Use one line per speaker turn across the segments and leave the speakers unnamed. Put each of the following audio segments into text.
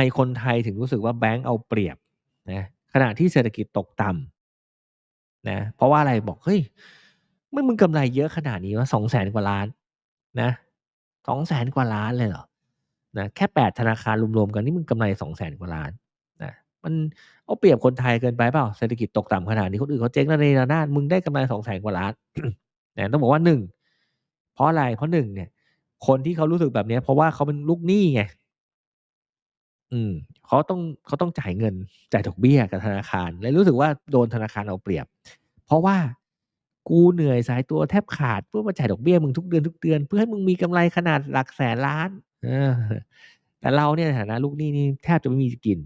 ทำไมคนไทยถึงรู้สึกว่าแบงก์เอาเปรียบนะขณะที่เศรษฐกิจตกต่ำนะเพราะว่าอะไรบอกเฮ้ยไม่มึงกำไรเยอะขนาดนี้ว่าสองแสนกว่าล้านนะสองแสนกว่าล้านเลยเหรอนะแค่แปดธนาคารรวมๆกันนี่มึงกำไรสองแสนกว่าล้านนะมันเอาเปรียบคนไทยเกินไปเปล่าเศรษฐกิจตกต่ำขนาดนี้คนอื่นเขาเจ๊งระเนระนาดมึงได้กำไรสองแสนกว่าล้านนะต้องบอกว่าหนึ่งเพราะอะไรเพราะหนึ่งเนี่ย คนที่เขารู้สึกแบบนี้เพราะว่าเขาเป็นลูกหนี้ไง อืมเขาต้องเขาต้องจ่ายเงินจ่ายดอกเบี้ยกับธนาคารเลยรู้สึกว่าโดนธนาคารเอาเปรียบ เพราะว่ากูเหนื่อยสายตัวแทบขาดเพื่อมาจ่ายดอกเบี้ยมึงทุกเดือนทุกเดือน เพื่อให้มึงมีกำไรขนาดหลักแสนล้านเออแต่เราเนี่ยในฐานะลูกหนี้นี่แทบจะไม่มีกิน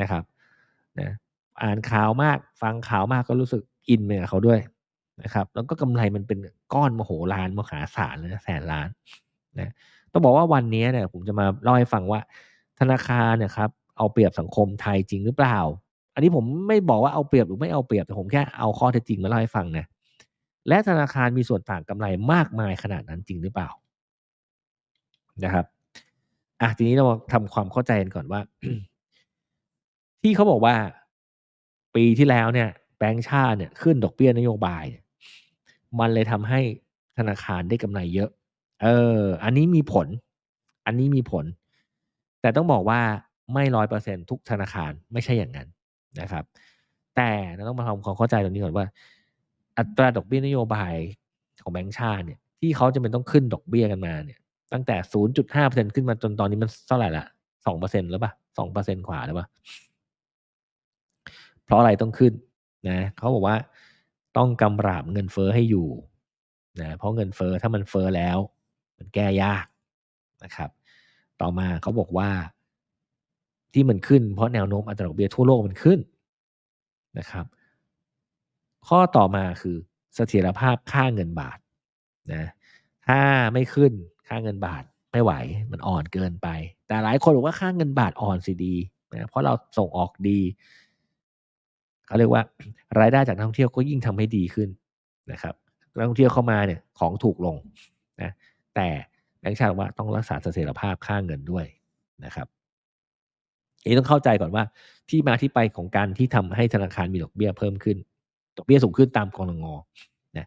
นะครับนะอ่านข่าวมากฟังข่าวมากก็รู้สึกอินไปกับเขาด้วยนะครับ แล้วก็กำไรมันเป็นก้อนมโหฬารมหาศาลเลยนะแสนล้านนะต้องบอกว่าวันนี้เนี่ยผมจะมาเล่าให้ฟังว่า ธนาคารเนี่ยครับเอาเปรียบสังคมไทยจริงหรือเปล่า อันนี้ผมไม่บอกว่าเอาเปรียบหรือไม่เอาเปรียบแต่ผมแค่เอาข้อเท็จจริงมาเล่าให้ฟังนะและธนาคารมีส่วนต่างกำไรมากมายขนาดนั้นจริงหรือเปล่านะครับอะทีนี้เราทำความเข้าใจกันก่อนว่า ที่เขาบอกว่าปีที่แล้วเนี่ยแบงก์ชาติเนี่ยขึ้นดอกเบี้ยนโยบาย มันเลยทำให้ธนาคารได้กำไรเยอะ เออ อันนี้มีผล อันนี้มีผล แต่ต้องบอกว่าไม่ร้อยเปอร์เซ็นทุกธนาคารไม่ใช่อย่างนั้นนะครับ แต่เราต้องมาทำความเข้าใจตรงนี้ก่อนว่า อัตราดอกเบี้ยนโยบายของแบงก์ชาติเนี่ยที่เขาจะเป็นต้องขึ้นดอกเบี้ยกันมาเนี่ย ตั้งแต่ศูนย์จุดห้าเปอร์เซ็นขึ้นมาจนตอนนี้มันเท่าไหร่ละสองเปอร์เซ็นต์แล้วปะสองเปอร์เซ็นต์ขวาแล้วปะเพราะอะไรต้องขึ้นนะเขาบอกว่าต้องกำราบเงินเฟอ้อให้อยู่นะเพราะเงินเฟอ้อถ้ามันเฟอ้อแล้ว มันแก้ยากนะครับ ต่อมาเขาบอกว่า ที่มันขึ้น เพราะแนวโน้มอัตราดอกเบี้ยทั่วโลกมันขึ้นนะครับ ข้อต่อมาคือเสถียรภาพค่าเงินบาทนะถ้าไม่ขึ้นค่าเงินบาทไม่ไหวมันอ่อนเกินไป แต่หลายคนบอกว่าค่าเงินบาทอ่อนสิดีนะเพราะเราส่งออกดีเขาเรียกว่ารายได้จากนักท่องเที่ยวก็ยิ่งทำให้ดีขึ้นนะครับนักท่องเที่ยวเข้ามาเนี่ยของถูกลงนะแต่ แบงค์ชาติว่าต้องรักษาเสถียรภาพค่าเงินด้วยนะครับนี่ต้องเข้าใจก่อนว่าที่มาที่ไปของการที่ทำให้ธนาคารมีดอกเบี้ยเพิ่มขึ้น ดอกเบี้ยสูงขึ้นตามกรงงนะ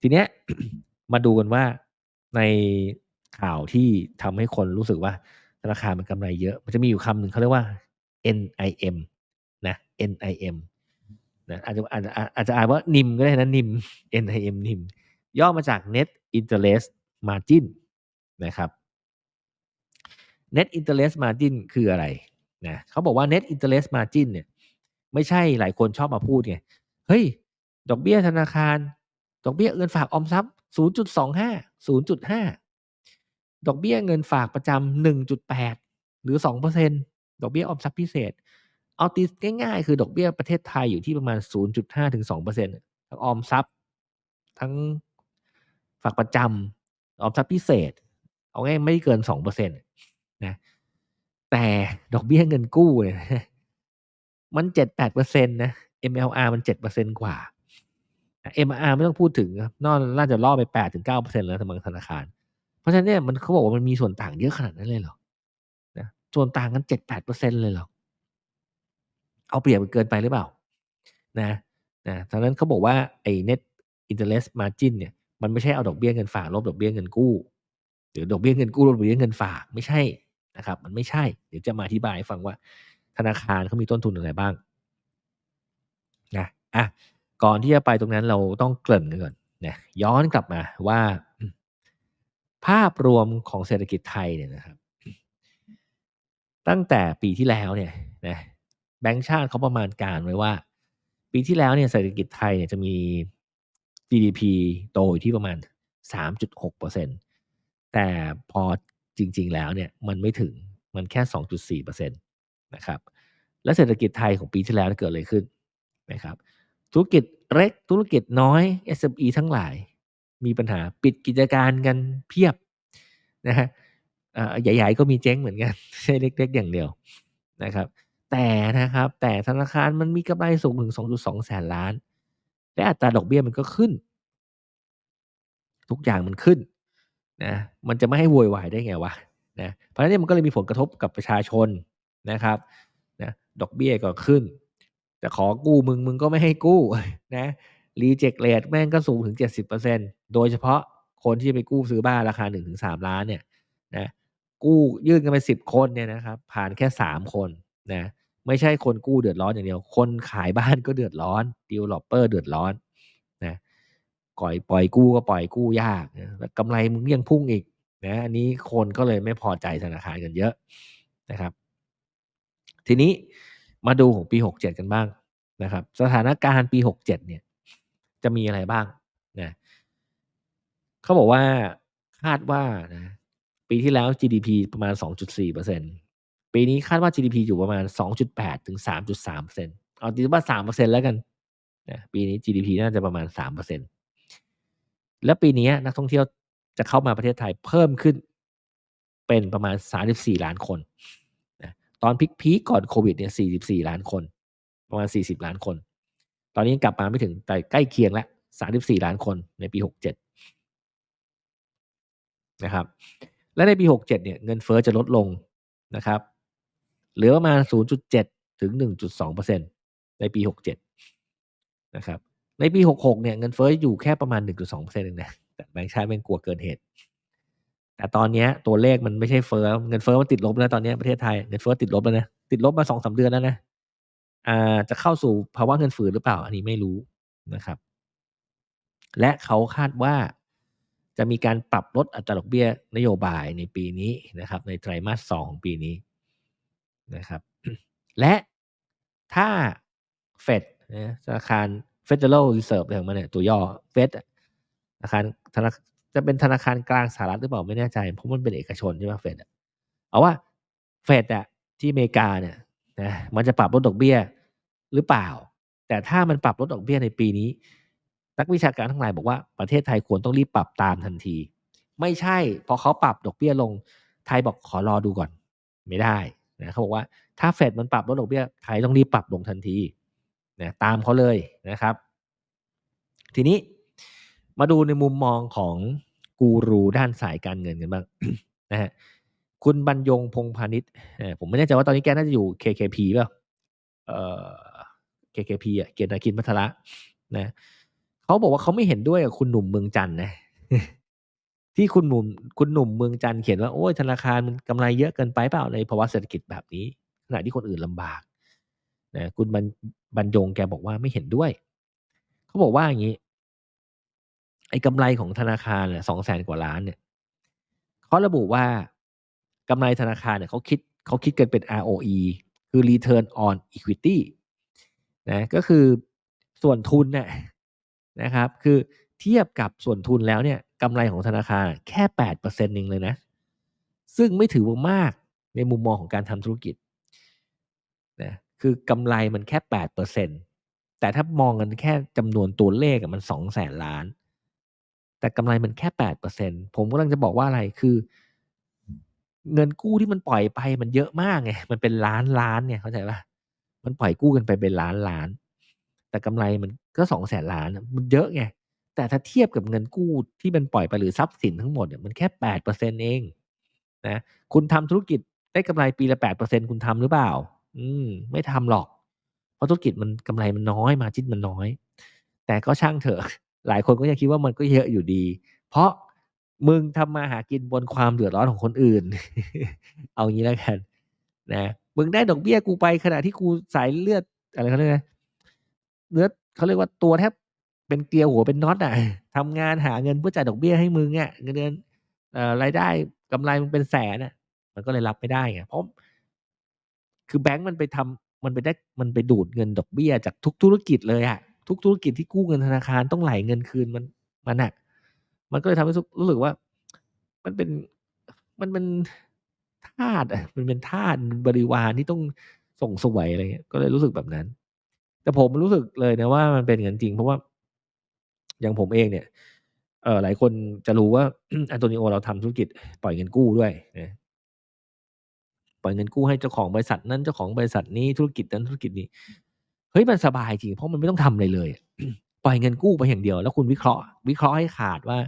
ทีเนี้ยมาดูกันว่าในข่าวที่ทำให้คนรู้สึกว่าธนาคารมันกำไรเยอะ มันจะมีอยู่คำหนึ่งเขาเรียกว่า NIM นะ NIM นะอาจจะอาจจะอาจจะอ่านว่านิมก็ได้นะนิม NIM นิมย่อมาจาก Net Interest Margin นะครับ Net Interest Margin คืออะไรนะเขาบอกว่า Net Interest Margin เนี่ยไม่ใช่หลายคนชอบมาพูดไง เฮ้ย ดอกเบี้ยธนาคาร ดอกเบี้ยเงินฝากออมทรัพย์ 0.25 0.5 ดอกเบี้ยเงินฝากประจำ1.8 หรือ 2%ดอกเบี้ยออมทรัพย์พิเศษ เอาตีง่ายๆ คือดอกเบี้ยประเทศไทยอยู่ที่ประมาณ 0.5 ถึง 2%ทั้งออมทรัพย์ ทั้งฝากประจำออมทรัพย์พิเศษ เอาง่ายไม่เกิน2%นตนะแต่ดอกเบี้ยเงินกู้เนี่ยมัน7-8%นนะ MLR มัน7%กว่า MLR ไม่ต้องพูดถึงนอกน่าจะล่อไป8-9%แล้วทางธนาคาร เพราะฉะนั้นเนี่ยมันเขาบอกว่ามันมีส่วนต่างเยอะขนาดนั้นเลยเหรอนะส่วนต่างกัน7-8%เลยเหรอเอาเปรียบเกินไปหรือเปล่า นะนะดังนั้นเขาบอกว่าไอ้ net interest margin เนี่ย มันไม่ใช่เอาดอกเบี้ยเงินฝากลบดอกเบี้ยเงินกู้ หรือดอกเบี้ยเงินกู้ลดอกเบี้ยเงินฝากไม่ใช่นะครับ มันไม่ใช่ เดี๋ยวจะมาอธิบายให้ฟังว่า ธนาคารเขามีต้นทุนอะไรบ้างนะอะก่อนที่จะไปตรงนั้นเราต้องเกริ่นกันก่อนนะย้อนกลับมาว่า ภาพรวมของเศรษฐกิจไทยเนี่ยนะครับ ตั้งแต่ปีที่แล้วเนี่ยนะแบงก์ชาติเขาประมาณการไว้ว่า ปีที่แล้วเนี่ยเศรษฐกิจไทยเนี่ยจะมี GDP โตอยู่ที่ประมาณ 3.6% แต่พอจริง ๆ แล้วเนี่ยมันไม่ถึงมันแค่ 2.4%นะครับและเศรษฐกิจไทยของปีที่แล้วเกิดอะไรขึ้นนะครับธุรกิจเล็กธุรกิจน้อย SME ทั้งหลาย มีปัญหาปิดกิจการกันเพียบนะฮะใหญ่ ๆ ก็มีเจ๊งเหมือนกันไม่ใช่เล็ก ๆ อย่างเดียวนะครับ แต่นะครับ แต่ธนาคารมันมีกำไรสูงถึง 2.2 แสนล้าน และอัตราดอกเบี้ยมันก็ขึ้น ทุกอย่างมันขึ้น นะมันจะไม่ให้โวยวายได้ไงวะนะเพราะฉะนั้นมันก็เลยมีผลกระทบกับประชาชนนะครับนะดอกเบี้ยก็ขึ้นจะขอกู้มึงมึงก็ไม่ให้กู้นะรีเจ็คเลทแม่งก็สูงถึง 70%โดยเฉพาะคนที่ไปกู้ซื้อบ้านราคา 1-3 ล้านเนี่ยนะกู้ยื่นกันไป 10 คนเนี่ยนะครับผ่านแค่ 3 คนนะไม่ใช่คนกู้เดือดร้อนอย่างเดียว คนขายบ้านก็เดือดร้อนดีลลอปเปอร์เดือดร้อน ปล่อยปล่อยกู้ก็ปล่อยกู้ยากนะกำไรมึงยังพุ่งอีกนะอันนี้คนก็เลยไม่พอใจธนาคารกันเยอะนะครับ ทีนี้มาดูของปี 67 กันบ้างนะครับ สถานการณ์ปี 67 เนี่ย จะมีอะไรบ้างนะเขาบอกว่าคาดว่านะปีที่แล้ว GDP ประมาณ 2.4%ปีนี้คาดว่า GDP อยู่ประมาณ 2.8 ถึง 3.3%เอาตีว่า 3%แล้วกันนะปีนี้ GDP น่าจะประมาณ 3% แล้วปีนี้นักท่องเที่ยวจะเข้ามาประเทศไทยเพิ่มขึ้น เป็นประมาณ 34 ล้านคนนะตอนพีคๆก่อนโควิดเนี่ย 44 ล้านคน ประมาณ 40 ล้านคน ตอนนี้กลับมาไม่ถึงแต่ใกล้เคียงแล้ว 34 ล้านคนในปี 67 นะครับ และในปี 67 เนี่ยเงินเฟอ้อจะลดลงนะครับ เหลือประมาณ 0.7 ถึง 1.2%ในปี 67 นะครับ ในปี 66 เนี่ยเงินเฟอ้ออยู่แค่ประมาณ 1.2%เองนะแต่แบงค์ชาติเป็นกลัวเกินเหตุ แต่ตอนนี้ตัวเลขมันไม่ใช่เฟอ้อเงินเฟอ้อมันติดลบแล้วตอนนี้ประเทศไทยเงินเฟอ้อติดลบแล้วนะติดลบมาสองสาเดือนแล้วนะอ่าจะเข้าสู่ภาวะเงินฝืดหรือเปล่า อันนี้ไม่รู้นะครับ และเขาคาดว่าจะมีการปรับลดอัตราดอกเบี้ยนโยบายในปีนี้นะครับ ในไตรมาสสองของปีนี้นะครับ และถ้าเฟดธนาคาร Federal Reserve อะไรของมันเนี่ยตัวย่อเฟดธนาคารธนาจะเป็นธนาคารกลางสหรัฐหรือเปล่าไม่แน่ใจเพราะมันเป็นเอกชนใช่ไหมเฟดเอาว่าเฟดอะที่อเมริกาเนี่ยนะมันจะปรับลดดอกเบี้ยหรือเปล่า แต่ถ้ามันปรับลดดอกเบี้ยในปีนี้ นักวิชาการทั้งหลายบอกว่าประเทศไทยควรต้องรีบปรับตามทันที ไม่ใช่พอเขาปรับดอกเบี้ยลงไทยบอกขอรอดูก่อน ไม่ได้นะเขาบอกว่าถ้าเฟดมันปรับลดดอกเบี้ยไทยต้องรีบปรับลงทันที นะตามเขาเลยนะครับ ทีนี้มาดูในมุมมองของกูรูด้านสายการเงินกันบ้างนะฮะคุณบรรยงพงพาณิชย์ผมไม่แน่ใจว่าตอนนี้แกน่าจะอยู่ KKP เปล่าเอ่อ KKP อะเกียรติกินพัทระนะเขาบอกว่าเขาไม่เห็นด้วยกับคุณหนุ่มเมืองจันนะที่คุณหนุ่มคุณหนุ่มเมืองจันเขียนว่าโอ้ยธนาคารมันกำไรเยอะเกินไปเปล่าในภาวะเศรษฐกิจแบบนี้ขณะที่คนอื่นลำบาก นะคุณบรรบรรยงแกบอกว่าไม่เห็นด้วย เขาบอกว่าอย่างนี้ ไอ้กำไรของธนาคารเนี่ยสองแสนกว่าล้านเนี่ยเขาระบุว่ากำไรธนาคารเนี่ยเขาคิดเขาคิดกันเป็น ROE คือ Return on Equity นะก็คือส่วนทุนเนี่ยนะครับ คือเทียบกับส่วนทุนแล้วเนี่ยกำไรของธนาคารแค่แปดเปอร์เซ็นต์เองเลยนะ ซึ่งไม่ถือว่ามากในมุมมองของการทำธุรกิจนะ คือกำไรมันแค่แปดเปอร์เซ็นต์แต่ถ้ามองกันแค่จำนวนตัวเลขมันสองแสนล้าน แต่กำไรมันแค่แปดเปอร์เซ็นผมกำลังจะบอกว่าอะไรคือ เงินกู้ที่มันปล่อยไปมันเยอะมากไงมันเป็นล้านล้านเนี่ยเข้าใจปะมันปล่อยกู้กันไปเป็นล้านล้าน แต่กำไรมันก็สองแสนล้านมันเยอะไงแต่ถ้าเทียบกับเงินกู้ที่มันปล่อยไปหรือทรัพย์สินทั้งหมดเนี่ยมันแค่แปดเปอร์เซ็นเองนะคุณทำธุรกิจได้กำไรปีละแปดเปอร์เซ็นคุณทำหรือเปล่า อืม ไม่ทำหรอก เพราะธุรกิจมันกำไรมันน้อยมาจิ้นมันน้อย แต่ก็ช่างเถอะ หลายคนก็ยังคิดว่ามันก็เยอะอยู่ดี เพราะมึงทำมาหากินบนความเดือดร้อนของคนอื่น เอางี้แล้วกันนะมึงได้ดอกเบี้ยกูไปขณะที่กูสายเลือดอะไรเขาเรียกนะเลือดเขาเรียกว่าตัวแทบเป็นเกลียวหัวเป็นน็อตอะทำงานหาเงินเพื่อจ่ายดอกเบี้ยให้มึงอะเงินเดือนรายได้กำไรมันเป็นแสนอะ มันก็เลยรับไม่ได้ไงเพราะ คือแบงก์มันไปทำมันไปได้มันไปดูดเงินดอกเบี้ยจากทุกธุรกิจเลยอะทุกธุรกิจที่กู้เงินธนาคารต้องไหลเงินคืนมันมันอะมันก็เลยทำให้รู้สึกว่า มันเป็นมันเป็นทาสอะมันเป็นทาสบริวารที่ต้องส่งสวยอะไรเงี้ยก็เลยรู้สึกแบบนั้น แต่ผมรู้สึกเลยนะว่ามันเป็นอย่างจริง เพราะว่า อย่างผมเองเนี่ยเออหลายคนจะรู้ว่าอันโตนิโอเราทำธุรกิจปล่อยเงินกู้ด้วยนะ ปล่อยเงินกู้ให้เจ้าของบริษัทนั้นเจ้าของบริษัทนี้ธุรกิจนั้นธุรกิจนี้เฮ้ยมันสบายจริงเพราะมันไม่ต้องทำอะไรเลยปล่อยเงินกู้ไปอย่างเดียว แล้วคุณวิเคราะห์ วิเคราะห์ให้ขาดว่า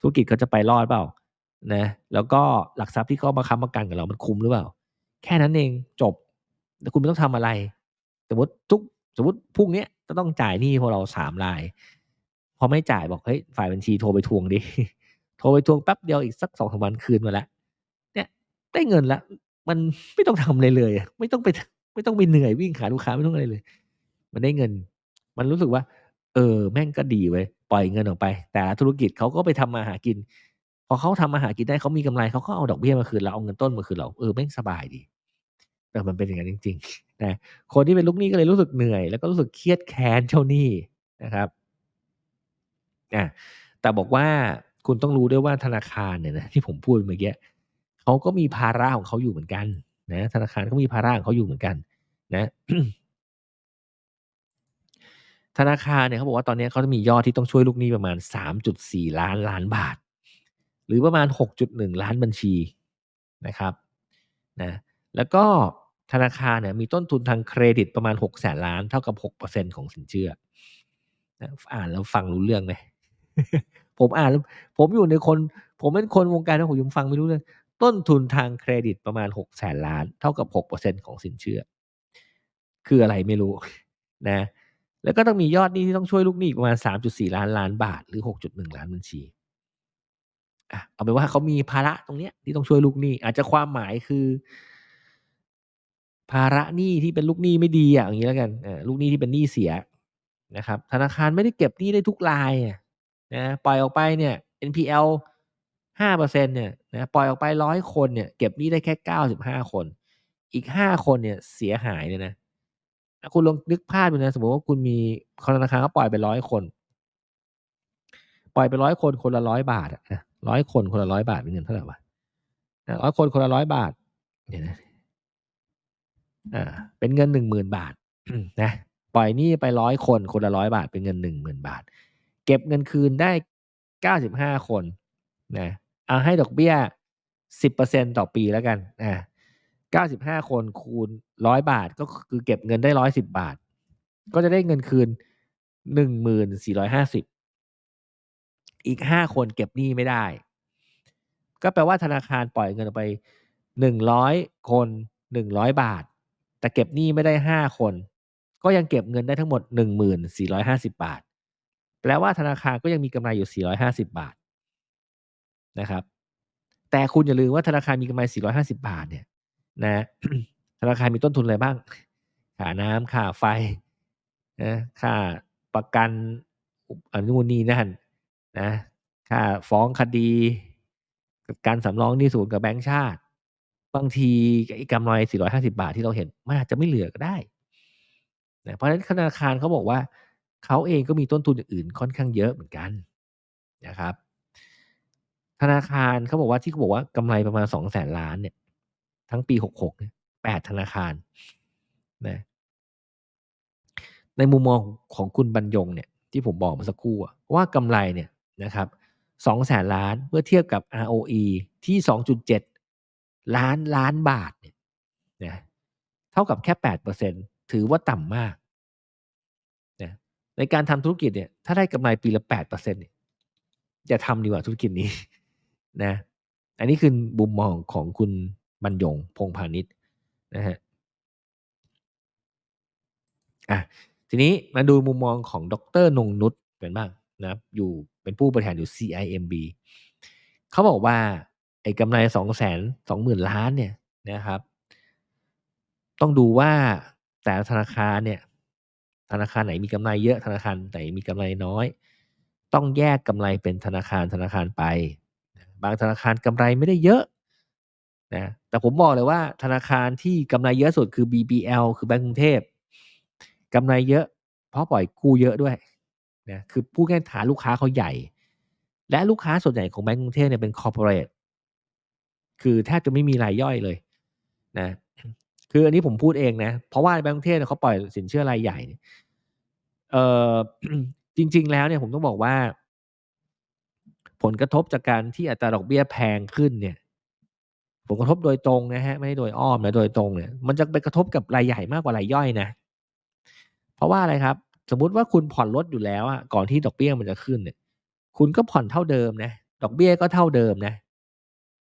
ธุรกิจเขาจะไปรอดเปล่านะแล้วก็หลักทรัพย์ที่เขามาค้ำประกันกับเรามันคุ้มหรือเปล่า แค่นั้นเองจบแต่คุณไม่ต้องทำอะไร สมมติทุกสมมติพรุ่งนี้จะต้องจ่ายหนี้พวกเราสามราย พอไม่จ่ายบอกเฮ้ยฝ่ายบัญชีโทรไปทวงดิโทรไปทวงแป๊บเดียวอีกสักสองสามวันคืนมาแล้วเนี่ยได้เงินละ มันไม่ต้องทำอะไรเลย ไม่ต้องไปไม่ต้องไปเหนื่อยวิ่งหาลูกค้าไม่ต้องอะไรเลย มันได้เงิน มันรู้สึกว่า เออ แม่งก็ดีเว้ยปล่อยเงินออกไป แต่ธุรกิจเขาก็ไปทำมาหากิน พอเขาทำมาหากินได้เขามีกำไรเขาก็เอาดอกเบี้ยมาคืนเราเอาเงินต้นมาคืนเราเออแม่งสบายดีแต่มันเป็นอย่างนั้นจริงๆนะคนที่เป็นลูกหนี้ก็เลยรู้สึกเหนื่อย แล้วก็รู้สึกเครียดแค้นเจ้าหนี้นะครับอะแต่บอกว่าคุณต้องรู้ด้วยว่าธนาคารเนี่ยนะที่ผมพูดเมื่อกี้ เขาก็มีภาระของเขาอยู่เหมือนกันนะธนาคารก็มีภาระของเขาอยู่เหมือนกัน นะธนาคารเนี่ยเขาบอกว่าตอนนี้เขาจะมียอดที่ต้องช่วยลูกหนี้ประมาณ 3.4 ล้านล้านบาท หรือประมาณ 6.1 ล้านบัญชีนะครับนะแล้วก็ธนาคารเนี่ยมีต้นทุนทางเครดิตประมาณ6แสนล้านเท่ากับ 6%ของสินเชื่อนะอ่านแล้วฟังรู้เรื่องไหมผมอ่านแล้วผมอยู่ในคน ผมเป็นคนวงการนะผมยังฟังไม่รู้เรื่อง ต้นทุนทางเครดิตประมาณ6แสนล้าน เท่ากับ 6%ของสินเชื่อ คืออะไรไม่รู้นะแล้วก็ต้องมียอดหนี้ที่ต้องช่วยลูกหนี้ประมาณ 3.4 ล้านล้านบาท หรือ 6.1 ล้านบัญชีอะเอาเป็นว่าเขามีภาระตรงเนี้ยที่ต้องช่วยลูกหนี้ อาจจะความหมายคือ ภาระหนี้ที่เป็นลูกหนี้ไม่ดีอะอย่างนี้แล้วกันลูกหนี้ที่เป็นหนี้เสียนะครับ ธนาคารไม่ได้เก็บหนี้ได้ทุกรายนะปล่อยออกไปเนี่ย NPL ห้าเปอร์เซ็นเนี่ยนะปล่อยออกไปร้อยคนเนี่ยเก็บหนี้ได้แค่เก้าสิบห้าคน อีกห้าคนเนี่ยเสียหายเนี่ยนะคุณลองนึกภาพดูนะ สมมติว่าคุณมีธนาคารเขาปล่อยไปร้อยคน ปล่อยไปร้อยคนคนละร้อยบาทอะร้อยคนคนละร้อยบาทเป็นเงินเท่าไหร่วะร้อยคนคนละร้อยบาทเดี๋ยนะอ่าเป็นเงินหนึ่งหมื่นบาทนะปล่อยหนี้ไปร้อยคนคนละร้อยบาทเป็นเงินหนึ่งหมื่นบาท เก็บเงินคืนได้เก้าสิบห้าคนนะ เอาให้ดอกเบี้ยสิบเปอร์เซ็นต่อปีแล้วกัน อ่าเก้าสิบห้าคนคูณร้อยบาทก็คือเก็บเงินได้ร้อยสิบบาท ก็จะได้เงินคืนหนึ่งหมื่นสี่ร้อยห้าสิบอีกห้าคนเก็บหนี้ไม่ได้ ก็แปลว่าธนาคารปล่อยเงินไปหนึ่งร้อยคนหนึ่งร้อยบาท แต่เก็บหนี้ไม่ได้ห้าคน ก็ยังเก็บเงินได้ทั้งหมดหนึ่งหมื่นสี่ร้อยห้าสิบาท แปลว่าธนาคารก็ยังมีกำไรอยู่สี่ร้อยห้าสิบาท นะครับ แต่คุณอย่าลืมว่าธนาคารมีกำไรสี่ร้อยห้าสิบาทเนี่ยนะธนาคารมีต้นทุนอะไรบ้างค่าน้ำค่าไฟนะค่าประกันอันนู้นนี่นั่นนะค่าฟ้องคดี การสำรองนี่สูนกับแบงก์ชาติ บางทีไอ้กำไร 450 บาทที่เราเห็นมันอาจจะไม่เหลือก็ได้นะเพราะฉะนั้นธนาคารเขาบอกว่าเขาเองก็มีต้นทุนอื่นค่อนข้างเยอะเหมือนกันนะครับ ธนาคารเขาบอกว่าที่เขาบอกว่ากำไรประมาณ2 0 0แสนล้านเนี่ย ทั้งปี66เนี่ย8ธนาคารนะในมุมมองของคุณบรรยงเนี่ยที่ผมบอกเมื่อสักครู่ว่ากำไรเนี่ยนะครับสองแสนล้านเมื่อเทียบกับ ROE ที่2.7ล้านล้านบาทเนี่ยนะเท่ากับแค่8%ถือว่าต่ำมากนะในการทำธุรกิจเนี่ยถ้าได้กำไรปีละ8%เปอร์เซ็นี่ยจะทำดีกว่าธุรกิจนี้ นะ อันนี้คือบุมมองของคุณบรรยงพงพาณิชย์นะฮะอะทีนี้มาดูมุมมองของดรนงนุชกันบ้างนะอยู่เป็นผู้บริหารอยู่ CIMB เขาบอกว่าไอ้กำไรสองแสนสองหมื่นล้านเนี่ยนะครับ ต้องดูว่าแต่ธนาคารเนี่ย ธนาคารไหนมีกำไรเยอะธนาคารไหนมีกำไรน้อย ต้องแยกกำไรเป็นธนาคารธนาคารไป บางธนาคารกำไรไม่ได้เยอะนะแต่ผมบอกเลยว่าธนาคารที่กำไรเยอะสุดคือ BBL คือแบงก์กรุงเทพกำไรเยอะ เพราะปล่อยกู้เยอะด้วยนะคือผู้แข่ฐานลูกค้าเขาใหญ่ และลูกค้าส่วนใหญ่ของแบงก์กรุงเทพเนี่ยเป็นคอร์ปอเรทคือแทบจะไม่มีรายย่อยเลยนะคืออันนี้ผมพูดเองนะ เพราะว่าแบงก์กรุงเทพเขาปล่อยสินเชื่อรายใหญ่เอ่อจริง ๆ แล้วเนี่ยผมต้องบอกว่า ผลกระทบจากการที่อัตราดอกเบี้ยแพงขึ้นเนี่ย ผลกระทบโดยตรงนะฮะ ไม่ได้โดยอ้อมนะโดยตรงเนี่ย มันจะไปกระทบกับรายใหญ่มากกว่ารายย่อยนะ เพราะว่าอะไรครับ สมมุติว่าคุณผ่อนรถอยู่แล้วอะก่อนที่ดอกเบี้ยมันจะขึ้นเนี่ย คุณก็ผ่อนเท่าเดิมนะ ดอกเบี้ยก็เท่าเดิมนะ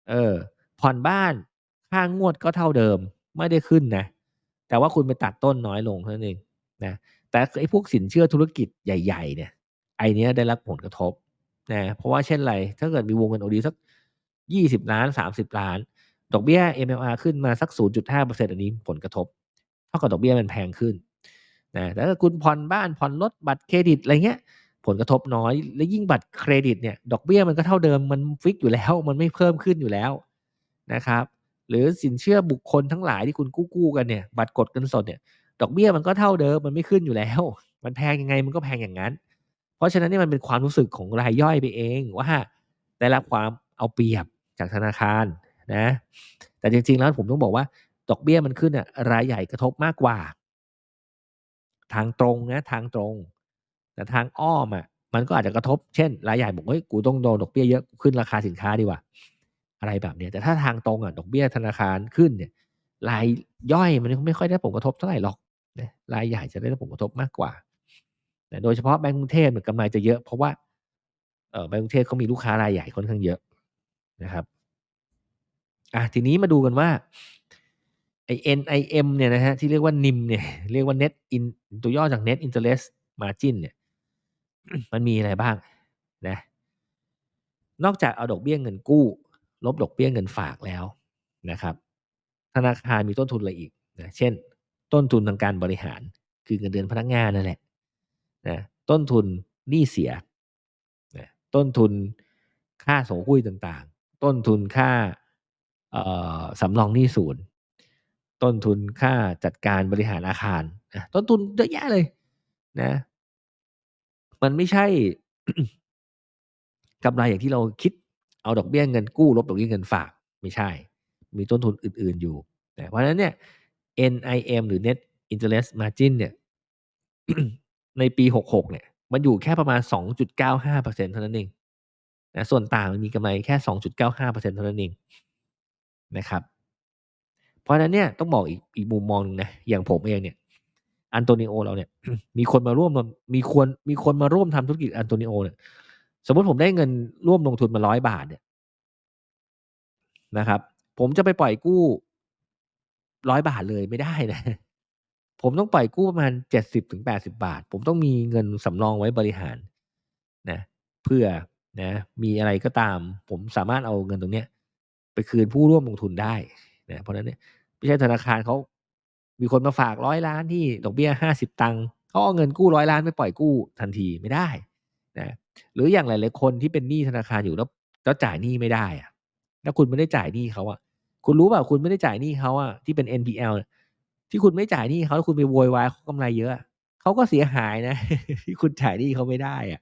เออ ผ่อนบ้านค่างวดก็เท่าเดิม ไม่ได้ขึ้นนะ แต่ว่าคุณไปตัดต้นน้อยลงเท่านั้นเองนะ แต่ไอ้พวกสินเชื่อธุรกิจใหญ่ ๆ เนี่ย ไอเนี้ยได้รับผลกระทบ นะเพราะว่าเช่นไร ถ้าเกิดมีวงเงินโอดีสักยี่สิบล้านสามสิบล้าน ดอกเบี้ย MLR ขึ้นมาสัก 0.5%อันนี้ผลกระทบ เท่ากับดอกเบี้ยมันแพงขึ้นนะแต่ถ้าคุณผ่อนบ้านผ่อนรถบัตรเครดิตอะไรเงี้ย ผลกระทบน้อย และยิ่งบัตรเครดิตเนี่ยดอกเบี้ยมันก็เท่าเดิมมันฟิกอยู่แล้ว มันไม่เพิ่มขึ้นอยู่แล้วนะครับ หรือสินเชื่อบุคคลทั้งหลายที่คุณกู้กู้กันเนี่ย บัตรกดเงินสดเนี่ย ดอกเบี้ยมันก็เท่าเดิมมันไม่ขึ้นอยู่แล้ว มันแพงยังไงมันก็แพงอย่างนั้น เพราะฉะนั้นนี่มันเป็นความรู้สึกของรายย่อยไปเองว่าได้รับความเอาเปรียบจากธนาคารนะ แต่จริงๆแล้วผมต้องบอกว่าดอกเบี้ยมันขึ้นอะรายใหญ่กระทบมากกว่า ทางตรงนะทางตรง แต่ทางอ้อมอะมันก็อาจจะกระทบเช่น รายใหญ่บอกเฮ้ยกูต้องโดนดอกเบี้ยเยอะขึ้นราคาสินค้าดีกว่า อะไรแบบนี้แต่ถ้าทางตรงอะดอกเบี้ยธนาคารขึ้นเนี่ยรายย่อยมันไม่ค่อยได้ผลกระทบเท่าไหร่หรอกนะรายใหญ่จะได้รับผลกระทบมากกว่า โดยเฉพาะแบงก์กรุงเทพเนี่ยกำไรจะเยอะเพราะว่าเออแบงก์กรุงเทพเขามีลูกค้ารายใหญ่ค่อนข้างเยอะนะครับอะทีนี้มาดูกันว่าไอ้ NIM เนี่ยนะฮะที่เรียกว่า NIM เนี่ยเรียกว่า Net In ตัวย่อจาก Net Interest Margin เนี่ยมันมีอะไรบ้างนะนอกจากเอาดอกเบี้ยเงินกู้ ลบดอกเบี้ยเงินฝากแล้วนะครับ ธนาคารมีต้นทุนอะไรอีกนะเช่น ต้นทุนทางการบริหารคือเงินเดือนพนักงานนั่นแหละ นะต้นทุนหนี้เสียนะต้นทุนค่าส่งหุ้ยต่างๆ ต้นทุนค่าสำรองหนี้ศูนย์ ต้นทุนค่าจัดการบริหารอาคารนะต้นทุนเยอะแยะเลยนะ มันไม่ใช่กำไรอย่างที่เราคิดเอาดอกเบี้ยเงินกู้ลบดอกเบี้ยเงินฝากไม่ใช่ มีต้นทุนอื่น ๆอยู่นะเพราะฉะนั้นเนี่ย NIM หรือ Net Interest Margin เนี่ย ในปี 66 เนี่ย มันอยู่แค่ประมาณ 2.95%เท่านั้นเองนะส่วนต่างมันมีกำไรแค่ 2.95%เท่านั้นเองนะครับ เพราะฉะนั้นเนี่ยต้องบอกอีกอีกมุมมองนึงนะอย่างผมเองเนี่ยอันโตนิโอเราเนี่ยมีคนมาร่วมมีควรมีคนมาร่วมทำธุรกิจอันโตนิโอเนี่ยสมมติผมได้เงินร่วมลงทุนมาร้อยบาทเนี่ยนะครับ ผมจะไปปล่อยกู้ร้อยบาทเลยไม่ได้นะ ผมต้องปล่อยกู้ประมาณเจ็ดสิบถึงแปดสิบาท ผมต้องมีเงินสำรองไว้บริหารนะเพื่อนะมีอะไรก็ตาม ผมสามารถเอาเงินตรงเนี้ย ไปคืนผู้ร่วมลงทุนได้นะเพราะนั้นเนี่ยไม่ใช่ธนาคารเขามีคนมาฝากร้อยล้านที่ดอกเบี้ยห้าสิบตังค์เขาเอาเงินกู้ร้อยล้านไปปล่อยกู้ทันทีไม่ได้นะหรืออย่างหลาย ๆ คนที่เป็นหนี้ธนาคารอยู่แล้วแล้วจ่ายหนี้ไม่ได้อะถ้าคุณไม่ได้จ่ายหนี้เขาอะคุณรู้เปล่าคุณไม่ได้จ่ายหนี้เขาอะที่เป็น NPL ที่คุณไม่จ่ายหนี้เขาแล้วคุณไปโวยวายเขากำไรเยอะเขาก็เสียหายนะ ที่คุณจ่ายหนี้เขาไม่ได้อะ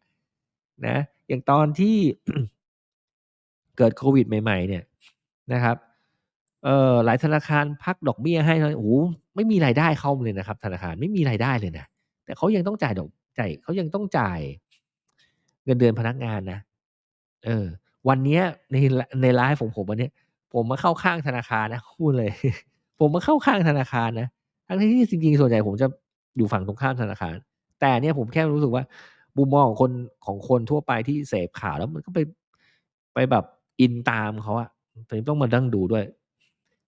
นะ อย่างตอนที่เกิดโควิดใหม่ ๆ เนี่ยนะครับเอ่อหลายธนาคารพักดอกเบี้ยให้โอ้โหไม่มีรายได้เข้าเลยนะครับ ธนาคารไม่มีรายได้เลยนะแต่เขายังต้องจ่ายดอกจ่ายเขายังต้องจ่าย เงินเดือนพนักงานนะเออ วันนี้ในในไลฟ์ของผมวันนี้ผมมาเข้าข้างธนาคารนะพูดเลย ผมมาเข้าข้างธนาคารนะ ทั้งที่จริงๆส่วนใหญ่ผมจะอยู่ฝั่งตรงข้ามธนาคาร แต่เนี่ยผมแค่รู้สึกว่ามุมมองของคนของคนทั่วไปที่เสพข่าวแล้วมันก็ไปไปแบบอินตามเขาอะถึงต้องมาดั้งดูด้วย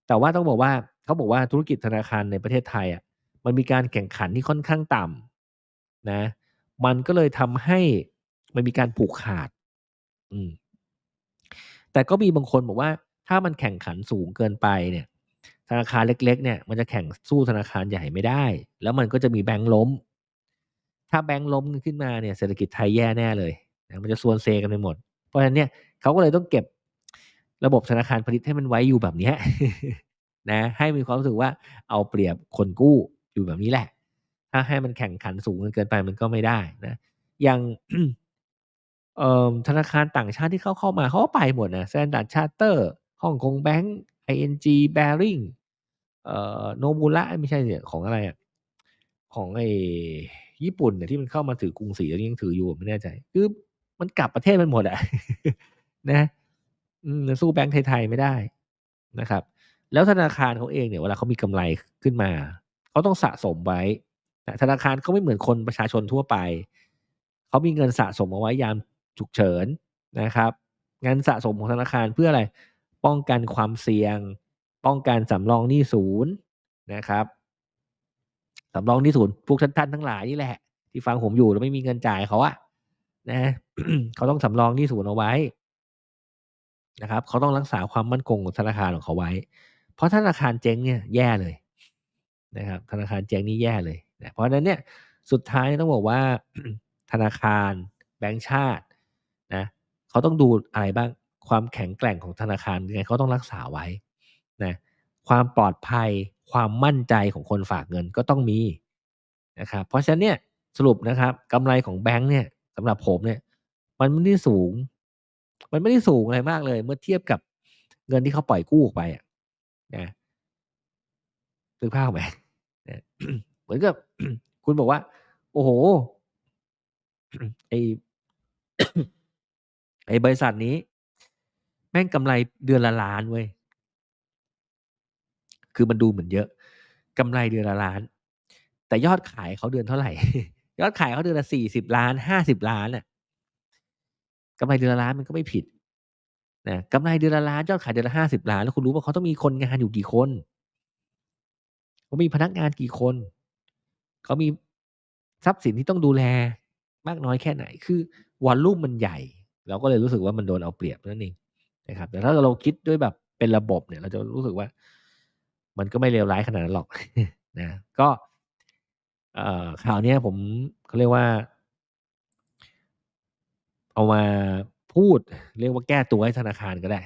แต่ว่าต้องบอกว่าเขาบอกว่าธุรกิจธนาคารในประเทศไทยอะมันมีการแข่งขันที่ค่อนข้างต่ำนะ มันก็เลยทำให้มันมีการผูกขาด อืมแต่ก็มีบางคนบอกว่าถ้ามันแข่งขันสูงเกินไปเนี่ย ธนาคารเล็ก ๆ เนี่ยมันจะแข่งสู้ธนาคารใหญ่ไม่ได้ แล้วมันก็จะมีแบงค์ล้ม ถ้าแบงค์ล้มขึ้นมาเนี่ยเศรษฐกิจไทยแย่แน่เลยนะมันจะซวนเซกันไปหมด เพราะฉะนั้นเนี่ยเขาก็เลยต้องเก็บระบบธนาคารพาณิชย์ให้มันไว้อยู่แบบนี้นะให้มีความรู้สึกว่าเอาเปรียบคนกู้อยู่แบบนี้แหละ ถ้าให้มันแข่งขันสูงเกินไปมันก็ไม่ได้นะอย่างธนาคารต่างชาติที่เข้าเข้ามาเขาก็ไปหมดนะแซนด์ดัตชาร์เตอร์ฮ่องกงแบงก์ไอ เอ็นบริ่งเอ่อโนมูระไม่ใช่เนี่ยของอะไรอะของไอ้ญี่ปุ่นเนี่ยที่มันเข้ามาถือกรุงศรีแล้วยังถืออยู่ไม่แน่ใจ คือมันกลับประเทศมันหมดอะนะสู้แบงก์ไทยๆไม่ได้นะครับ แล้วธนาคารเขาเองเนี่ยเวลาเขามีกำไรขึ้นมาเขาต้องสะสมไว้ธนาคารเขาไม่เหมือนคนประชาชนทั่วไปเขามีเงินสะสมเอาไว้ยามฉุกเฉินนะครับ เงินสะสมของธนาคารเพื่ออะไร ป้องกันความเสี่ยง ป้องกันสำรองหนี้ศูนย์นะครับสำรองหนี้ศูนย์พวกท่านๆทั้งหลายนี่แหละ ที่ฟังผมอยู่แล้วไม่มีเงินจ่ายเขาอะนะเขาต้องสำรองหนี้ศูนย์เอาไว้นะครับเขาต้องรักษาความมั่นคงของธนาคารของเขาไว้ เพราะธนาคารเจ๊งเนี่ยแย่เลยนะครับ ธนาคารเจ๊งนี่แย่เลยนะเพราะฉะนั้นเนี่ยสุดท้ายต้องบอกว่าธนาคารแบงก์ชาตินะเขาต้องดูอะไรบ้างความแข็งแกร่งของธนาคารยังไงเขาต้องรักษาไว้ นะความปลอดภัยความมั่นใจของคนฝากเงินก็ต้องมีนะครับเพราะฉะนั้นเนี่ยสรุปนะครับกำไรของแบงก์เนี่ยสำหรับผมเนี่ย มันไม่ได้สูง มันไม่ได้สูงอะไรมากเลย เมื่อเทียบกับเงินที่เขาปล่อยกู้ออกไปอะนะนึกภาพไหมเหมือนกับคุณบอกว่า โอ้โฮไอ้ไอ้บริษัทนี้ แม่งกำไรเดือนละล้านเว้ย คือมันดูเหมือนเยอะกำไรเดือนละล้าน แต่ยอดขายเขาเดือนเท่าไหร่ ยอดขายเขาเดือนละ40,000,000 50,000,000น่ะกำไรเดือนละล้านมันก็ไม่ผิดนะกำไรเดือนละล้านยอดขายเดือนละ50,000,000แล้วคุณรู้เปล่าเขาต้องมีคนงานอยู่กี่คนเขามีพนักงานกี่คน เขามีทรัพย์สินที่ต้องดูแลมากน้อยแค่ไหน คือวอลลุ่มมันใหญ่ เราก็เลยรู้สึกว่ามันโดนเอาเปรียบนั่นเองนะครับ แต่ถ้าเราคิดด้วยแบบเป็นระบบเนี่ย เราจะรู้สึกว่า มันก็ไม่เลวร้ายขนาดนั้นหรอกนะก็ข่าวนี้ผมเขาเรียกว่า เอามาพูดเรียกว่าแก้ตัวให้ธนาคารก็ได้